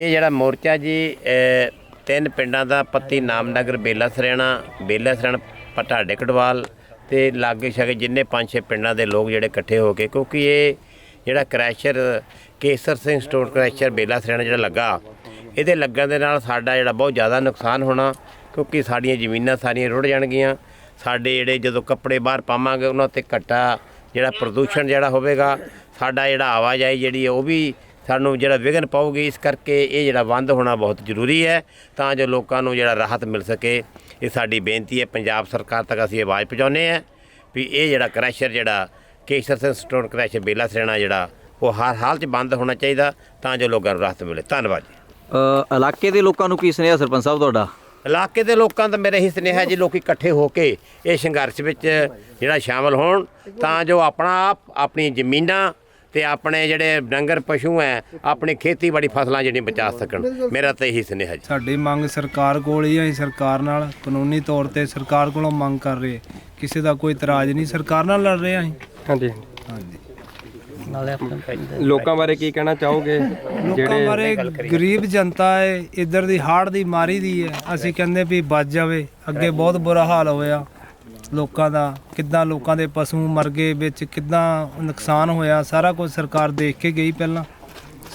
ਇਹ ਜਿਹੜਾ ਮੋਰਚਾ ਜੀ ਤਿੰਨ ਪਿੰਡਾਂ ਦਾ ਪੱਤੀ ਨਾਮਨਗਰ, ਬੇਲਾ ਸਰਿਆਣਾ ਬੇਲਾ ਸਰਿਆਣਾ, ਪਟਾਡੇ ਕਟਵਾਲ ਤੇ ਲਾਗੇ ਛਾਗੇ ਜਿੰਨੇ ਪੰਜ ਛੇ ਪਿੰਡਾਂ ਦੇ ਲੋਕ ਜਿਹੜੇ ਇਕੱਠੇ ਹੋ ਕੇ, ਕਿਉਂਕਿ ਇਹ ਜਿਹੜਾ crusher, Kesar Singh stone crusher Bela Sariana ਜਿਹੜਾ ਲੱਗਾ, ਇਹਦੇ ਲੱਗਣ ਦੇ ਨਾਲ ਸਾਡਾ ਜਿਹੜਾ ਬਹੁਤ ਜ਼ਿਆਦਾ ਨੁਕਸਾਨ ਹੋਣਾ, ਕਿਉਂਕਿ ਸਾਡੀਆਂ ਜ਼ਮੀਨਾਂ ਸਾਰੀਆਂ ਰੁੜ ਜਾਣਗੀਆਂ, ਸਾਡੇ ਜਿਹੜੇ ਜਦੋਂ ਕੱਪੜੇ ਬਾਹਰ ਪਾਵਾਂਗੇ ਉਹਨਾਂ ਤੇ ਘੱਟਾ ਜਿਹੜਾ ਪ੍ਰਦੂਸ਼ਣ ਜਿਹੜਾ ਹੋਵੇਗਾ, ਸਾਡਾ ਜਿਹੜਾ ਆਵਾਜਾਈ ਜਿਹੜੀ ਉਹ ਵੀ ਸਾਨੂੰ ਜਿਹੜਾ ਵਿਘਨ ਪਾਊਗੀ ਇਸ ਕਰਕੇ ਇਹ ਜਿਹੜਾ ਬੰਦ ਹੋਣਾ ਬਹੁਤ ਜ਼ਰੂਰੀ ਹੈ ਤਾਂ ਜੋ ਲੋਕਾਂ ਨੂੰ ਜਿਹੜਾ ਰਾਹਤ ਮਿਲ ਸਕੇ। ਇਹ ਸਾਡੀ ਬੇਨਤੀ ਹੈ ਪੰਜਾਬ ਸਰਕਾਰ ਤੱਕ ਅਸੀਂ ਆਵਾਜ਼ ਪਹੁੰਚਾਉਂਦੇ ਹਾਂ ਵੀ ਇਹ ਜਿਹੜਾ ਕ੍ਰੈਸ਼ਰ ਜਿਹੜਾ ਕੇਸਰ ਸਿੰਘ ਸਟੋਨ ਕ੍ਰੈਸ਼ਰ ਬੇਲਾ ਸਰਣਾ ਜਿਹੜਾ ਉਹ ਹਰ ਹਾਲ 'ਚ ਬੰਦ ਹੋਣਾ ਚਾਹੀਦਾ ਤਾਂ ਜੋ ਲੋਕਾਂ ਨੂੰ ਰਾਹਤ ਮਿਲੇ। ਧੰਨਵਾਦ ਜੀ। ਅ, ਇਲਾਕੇ ਦੇ ਲੋਕਾਂ ਨੂੰ ਕੀ ਸੁਨੇਹਾ ਸਰਪੰਚ ਸਾਹਿਬ ਤੁਹਾਡਾ? ਇਲਾਕੇ ਦੇ ਲੋਕਾਂ ਦਾ ਮੇਰਾ ਇਹੀ ਸੁਨੇਹਾ ਜੀ ਲੋਕੀ ਇਕੱਠੇ ਹੋ ਕੇ ਇਹ ਸੰਘਰਸ਼ ਵਿੱਚ ਜਿਹੜਾ ਸ਼ਾਮਲ ਹੋਣ ਤਾਂ ਜੋ ਆਪਣਾ ਆਪ ਆਪਣੀ ਜ਼ਮੀਨਾਂ ਤੇ ਆਪਣੇ ਜਿਹੜੇ ਡੰਗਰ ਪਸ਼ੂ ਹੈ ਆਪਣੀ ਖੇਤੀਬਾੜੀ ਫਸਲਾਂ ਜਿਹੜੀਆਂ ਬਚਾ ਸਕਣ। ਮੇਰਾ ਤਾਂ ਇਹੀ ਸੁਨੇਹਾ ਜੀ। ਸਾਡੀ ਮੰਗ ਸਰਕਾਰ ਕੋਲ ਹੀ ਹੈ ਸਰਕਾਰ ਨਾਲ ਕਾਨੂੰਨੀ ਤੌਰ ਤੇ ਸਰਕਾਰ ਕੋਲੋਂ ਮੰਗ ਕਰ ਰਹੇ ਕਿਸੇ ਦਾ ਕੋਈ ਇਤਰਾਜ਼ ਨਹੀਂ ਸਰਕਾਰ ਨਾਲ ਲੜ ਰਹੇ ਹਾਂ ਅਸੀਂ। ਹਾਂਜੀ। ਹਾਂਜੀ। ਲੋਕਾਂ ਬਾਰੇ ਕੀ ਕਹਿਣਾ ਚਾਹੋਗੇ? ਲੋਕਾਂ ਬਾਰੇ ਗਰੀਬ ਜਨਤਾ ਹੈ ਇਧਰ ਦੀ ਹਾੜ ਦੀ ਮਾਰੀ ਦੀ ਹੈ। ਅਸੀਂ ਕਹਿੰਦੇ ਵੀ ਬਚ ਜਾਵੇ ਅੱਗੇ ਬਹੁਤ ਬੁਰਾ ਹਾਲ ਹੋਇਆ। ਲੋਕਾਂ ਦਾ ਕਿੱਦਾਂ ਲੋਕਾਂ ਦੇ ਪਸ਼ੂ ਮਰ ਗਏ ਵਿੱਚ ਕਿੱਦਾਂ ਨੁਕਸਾਨ ਹੋਇਆ ਸਾਰਾ ਕੁਝ ਸਰਕਾਰ ਦੇਖ ਕੇ ਗਈ ਪਹਿਲਾਂ।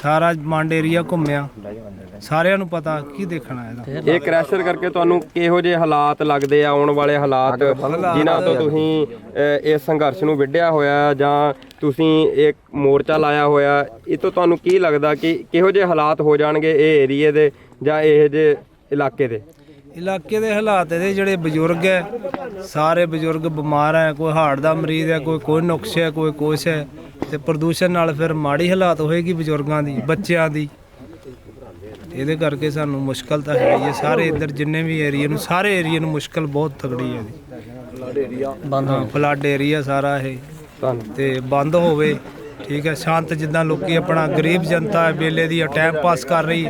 ਸਾਰਾ ਮੰਡ ਏਰੀਆ ਘੁੰਮਿਆ। ਸਾਰਿਆਂ ਨੂੰ ਪਤਾ ਕੀ ਦੇਖਣਾ ਇਹਦਾ। ਇਹ ਕ੍ਰੈਸ਼ਰ ਕਰਕੇ ਤੁਹਾਨੂੰ ਕਿਹੋ ਜਿਹੇ ਹਾਲਾਤ ਲੱਗਦੇ ਆ ਆਉਣ ਵਾਲੇ ਹਾਲਾਤ? ਜਿਨ੍ਹਾਂ ਤੋਂ ਤੁਸੀਂ ਅ, ਇਸ ਸੰਘਰਸ਼ ਨੂੰ ਵਿੱਢਿਆ ਹੋਇਆ ਜਾਂ ਤੁਸੀਂ ਇੱਕ ਮੋਰਚਾ ਲਾਇਆ ਹੋਇਆ ਇਹ ਤੋਂ ਤੁਹਾਨੂੰ ਕੀ ਲੱਗਦਾ ਕਿ ਕਿਹੋ ਜਿਹੇ ਹਾਲਾਤ ਹੋ ਜਾਣਗੇ ਇਹ ਏਰੀਏ ਦੇ ਜਾਂ ਇਹ ਜਿਹੇ ਇਲਾਕੇ ਦੇ? ਇਲਾਕੇ ਦੇ ਹਾਲਾਤ ਇਹਦੇ ਜਿਹੜੇ ਬਜ਼ੁਰਗ ਹੈ ਸਾਰੇ ਬਜ਼ੁਰਗ ਬਿਮਾਰ ਹੈ ਕੋਈ ਹਾਰਟ ਦਾ ਮਰੀਜ਼ ਹੈ ਕੋਈ ਕੋਈ ਨੁਕਸ ਹੈ ਕੋਈ ਕੁਛ ਹੈ ਤੇ ਪ੍ਰਦੂਸ਼ਣ ਨਾਲ ਫਿਰ ਮਾੜੀ ਹਾਲਾਤ ਹੋਏਗੀ ਬਜ਼ੁਰਗਾਂ ਦੀ ਬੱਚਿਆਂ ਦੀ। ਇਹਦੇ ਕਰਕੇ ਸਾਨੂੰ ਮੁਸ਼ਕਲ ਤਾਂ ਹੈ ਹੀ ਹੈ। ਸਾਰੇ ਇੱਧਰ ਜਿੰਨੇ ਵੀ ਏਰੀਆ ਨੂੰ ਸਾਰੇ ਏਰੀਆ ਨੂੰ ਮੁਸ਼ਕਲ ਬਹੁਤ ਤਗੜੀ ਹੈ ਜੀ ਬੰਦ ਫਲੱਡ ਏਰੀਆ ਸਾਰਾ ਇਹ। ਤੇ ਬੰਦ ਹੋਵੇ ਠੀਕ ਹੈ ਸ਼ਾਂਤ ਜਿੱਦਾਂ ਲੋਕੀ ਆਪਣਾ ਗਰੀਬ ਜਨਤਾ ਹੈ ਵੇਲੇ ਦੀ ਟਾਈਮ ਪਾਸ ਕਰ ਰਹੀ।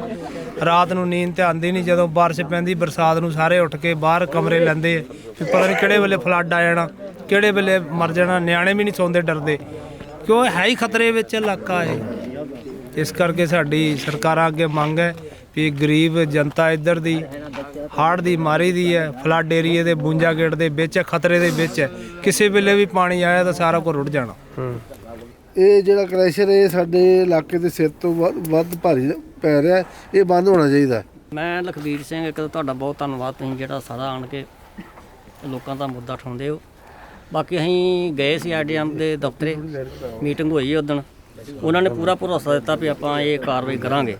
ਰਾਤ ਨੂੰ ਨੀਂਦ ਤੇ ਆਉਂਦੀ ਨਹੀਂ, ਜਦੋਂ ਬਾਰਿਸ਼ ਪੈਂਦੀ, ਬਰਸਾਤ ਨੂੰ ਸਾਰੇ ਉੱਠ ਕੇ ਬਾਹਰ ਕਮਰੇ ਲੈਂਦੇ ਵੀ ਪਤਾ ਨਹੀਂ ਕਿਹੜੇ ਵੇਲੇ ਫਲੱਡ ਆ ਜਾਣਾ, ਕਿਹੜੇ ਵੇਲੇ ਮਰ ਜਾਣਾ, ਨਿਆਣੇ ਵੀ ਨਹੀਂ ਸੌਂਦੇ ਡਰਦੇ। ਕਿਉਂ ਇਹ ਹੈ ਹੀ ਖਤਰੇ ਵਿੱਚ ਇਲਾਕਾ ਹੈ ਇਸ ਕਰਕੇ ਸਾਡੀ ਸਰਕਾਰਾਂ ਅੱਗੇ ਮੰਗ ਹੈ ਵੀ ਗਰੀਬ ਜਨਤਾ ਇੱਧਰ ਦੀ, ਹਾੜ ਦੀ, ਮਾਰੀ ਦੀ ਹੈ, ਫਲੱਡ ਏਰੀਏ ਦੇ ਬੁੰਜਾ ਗੇਟ ਦੇ ਵਿੱਚ ਖਤਰੇ ਦੇ ਵਿੱਚ ਹੈ। ਕਿਸੇ ਵੇਲੇ ਵੀ ਪਾਣੀ ਆਇਆ ਤਾਂ ਸਾਰਾ ਕੁਝ ਰੁੜ ਜਾਣਾ। ਇਹ ਜਿਹੜਾ ਕ੍ਰੈਸ਼ਰ ਇਹ ਸਾਡੇ ਇਲਾਕੇ ਦੇ ਸਿਰ ਤੋਂ ਵੱਧ- ਵੱਧ ਭਾਰੀ ਪੈ ਰਿਹਾ ਹੈ। ਇਹ ਬੰਦ ਹੋਣਾ ਚਾਹੀਦਾ ਹੈ। ਮੈਂ ਲਖਬੀਰ ਸਿੰਘ ਇੱਕ ਤਾਂ ਤੁਹਾਡਾ ਬਹੁਤ ਧੰਨਵਾਦ ਤੁਸੀਂ ਜਿਹੜਾ ਸਾਰਾ ਆਣ ਕੇ ਲੋਕਾਂ ਦਾ ਮੁੱਦਾ ਉਠਾਉਂਦੇ ਹੋ। ਬਾਕੀ ਅਸੀਂ ਗਏ ਸੀ ਆਰਡੀਐਮ ਦੇ ਦਫ਼ਤਰੇ ਮੀਟਿੰਗ ਹੋਈ ਉਦੋਂ ਉਹਨਾਂ ਨੇ ਪੂਰਾ ਭਰੋਸਾ ਦਿੱਤਾ ਵੀ ਆਪਾਂ ਇਹ ਕਾਰਵਾਈ ਕਰਾਂਗੇ।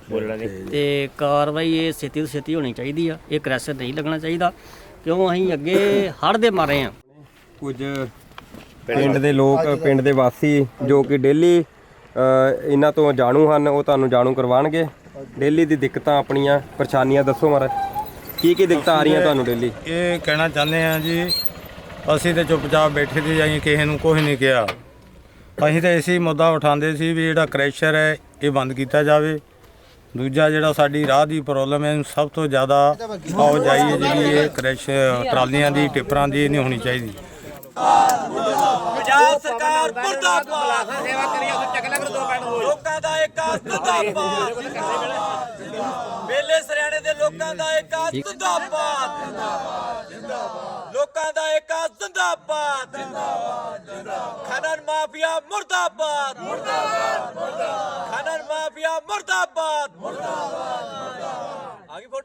ਤੇ ਕਾਰਵਾਈ ਇਹ ਛੇਤੀ ਤੋਂ ਛੇਤੀ ਹੋਣੀ ਚਾਹੀਦੀ ਆ। ਇਹ ਕ੍ਰੈਸ਼ਰ ਨਹੀਂ ਲੱਗਣਾ ਚਾਹੀਦਾ। ਕਿਉਂ ਅਸੀਂ ਅੱਗੇ ਹੜ੍ਹ ਦੇ ਮਾਰੇ ਆ। ਕੁਝ ਪਿੰਡ ਦੇ ਲੋਕ ਪਿੰਡ ਦੇ ਵਾਸੀ ਜੋ ਕਿ ਡੇਲੀ ਇਹਨਾਂ ਤੋਂ ਜਾਣੂ ਹਨ ਉਹ ਤੁਹਾਨੂੰ ਜਾਣੂ ਕਰਵਾਉਣਗੇ। ਡੇਲੀ ਦੀ ਦਿੱਕਤਾਂ ਆਪਣੀਆਂ ਪਰੇਸ਼ਾਨੀਆਂ ਦੱਸੋ ਮਹਾਰਾਜ ਕੀ ਕੀ ਦਿੱਕਤਾਂ ਆ ਰਹੀਆਂ ਤੁਹਾਨੂੰ ਡੇਲੀ? ਇਹ ਕਹਿਣਾ ਚਾਹੁੰਦੇ ਆ ਜੀ ਅਸੀਂ ਤੇ ਚੁੱਪਚਾਪ ਬੈਠੇ ਤੇ ਜਾਈ ਕਿਸੇ ਨੂੰ ਕੁਝ ਨਹੀਂ ਕਿਹਾ। ਅਸੀਂ ਤਾਂ ਇਸੇ ਮੁੱਦਾ ਉਠਾਉਂਦੇ ਸੀ ਵੀ ਜਿਹੜਾ ਕ੍ਰੈਸ਼ਰ ਹੈ ਇਹ ਬੰਦ ਕੀਤਾ ਜਾਵੇ। ਦੂਜਾ ਜਿਹੜਾ ਸਾਡੀ ਰਾਹ ਦੀ ਪ੍ਰੋਬਲਮ ਹੈ ਸਭ ਤੋਂ ਜ਼ਿਆਦਾ ਆਵਾਜਾਈ ਹੈ ਜਿਹੜੀ ਇਹ ਕ੍ਰੈਸ਼ ਟਰਾਲੀਆਂ ਦੀ ਟਿੱਪਰਾਂ ਦੀ ਨਹੀਂ ਹੋਣੀ ਚਾਹੀਦੀ। ਪੰਜਾਬ ਸਰਕਾਰ ਮੁਰਦਾਬਾਦ। ਸੇਵਾ ਕਰੀ ਉਸ ਚੱਕ ਲੱਗ ਦੋ ਮਿੰਟ ਲੋਕਾਂ ਦਾ ਏਕਾ ਜ਼ਿੰਦਾਬਾਦ ਮੇਲੇ ਸਰਿਆਣੇ ਦੇ ਲੋਕਾਂ ਦਾ ਏਕਾ ਜ਼ਿੰਦਾਬਾਦ ਲੋਕਾਂ ਦਾ ਏਕਾ ਜ਼ਿੰਦਾਬਾਦ ਖਨਨ ਮਾਫੀਆ ਮੁਰਦਾਬਾਦ। ਮੁਰਦਾਬਾਦ ਖਨਨ ਮਾਫੀਆ ਮੁਰਦਾਬਾਦ ਮੁਰਦਾਬਾਦ। ਆ ਗਈ ਫੋਟੋ।